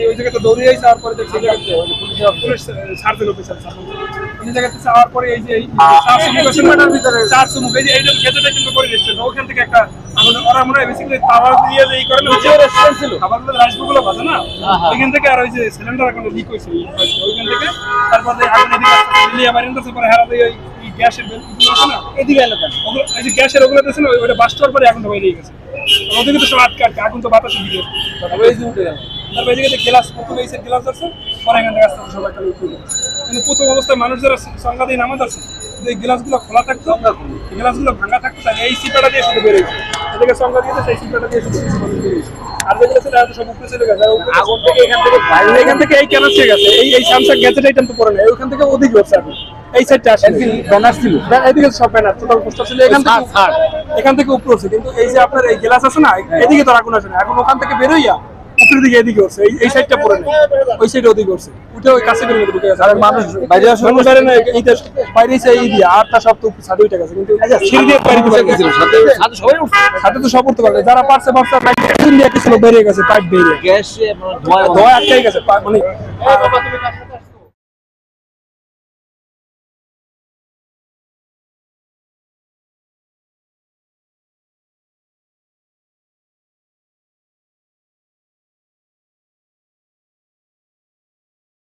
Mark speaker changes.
Speaker 1: ওই জায়গাতে দৌড়ে যাওয়ার পরে দেখছি এই জায়গাতে ওই যে পুলিশ পুলিশ অফিসার এই জায়গাতে যাওয়ার পরে এই যে এই চার সুমুখ আছে না, চার সুমুখ এই যে এইটা খেতেটা কিন্তু করে দিচ্ছে ওখান থেকে একটা আমাদের ওরা মনে হয় বেসিক্যালি তাওয়া দিয়ে যে এই করে না রেস্টুরেন্ট ছিল। খাবারগুলো রাইসগুলো ভাজে না? ওইখান থেকে আর ওই যে সিলিন্ডার এখন লিক হয়েছে ওইখান থেকে। তারপরে আগুন এদিকে লিয়া বারিন্দার পরে হারা দিয়ে গ্যাসের বেল আছে না এদিকে এলো কেন? ওগুলো এই যে গ্যাসের ওগুলো দিয়েছে না ওইটা বাস্ট হওয়ার পরে আগুনটা বেরিয়ে গেছে। তো সব আটকে আটকে আগুন তো বাতাসে দিকে তারপরে এই যে উঠে গেল। তারপরে এদিকে গ্লাস প্রথমে এই গ্লাস ধরছে পরে এখান থেকে আস্তে সবাই খালি উঠে কিন্তু প্রথম অবস্থায় মানুষ যারা সংখ্যা দিয়ে নামাজ আছে যদি এই গ্লাসগুলো খোলা থাকতো গ্লাসগুলো ভাঙা থাকতো তাহলে এই সিপাটা দিয়ে শুধু বেরিয়েছে এদিকে সংখ্যা দিয়ে সেই সিপাটা দিয়ে শুধু কিছু মানুষ বেরিয়েছে আর যেগুলো ছিল সব উপরে চলে গেছে। আর উপরে
Speaker 2: আগুন থেকে এখান থেকে
Speaker 1: এখান এই কেন গেছে। এই স্যামসাং তো পরে না থেকে ওদিক এখন এই সাইডটা আসে ব্যানার ছিল। এদিকে সব ব্যানার টোটাল পোস্টার ছিল এখান থেকে এখান থেকে উপরে হচ্ছে কিন্তু এই যে আপনার এই গ্লাস আছে না এদিকে তো আগুন আসে না। এখন ওখান থেকে বেরোইয়া উপরের দিকে এদিকে হচ্ছে এই এই সাইডটা পরে না। ওই সাইডে ওদিকে হচ্ছে উঠে ওই কাছে করে ঢুকে গেছে। আর মানুষ বাইরে আসলে মানুষ না এইটা বাইরে এসে এই দিয়ে আটটা সব তো ছাদে উঠে গেছে। কিন্তু সিঁড়ি দিয়ে বাইরে দিতে পারবে
Speaker 2: সাথে সাথে সবাই উঠছে।
Speaker 1: সাথে তো সব উঠতে পারবে। যারা পারছে পারছে পাইপ দিয়ে কিছু বেরিয়ে গেছে পাইপ বেরিয়ে।
Speaker 2: গ্যাসে মানে ধোয়া
Speaker 1: আটকে গেছে। মানে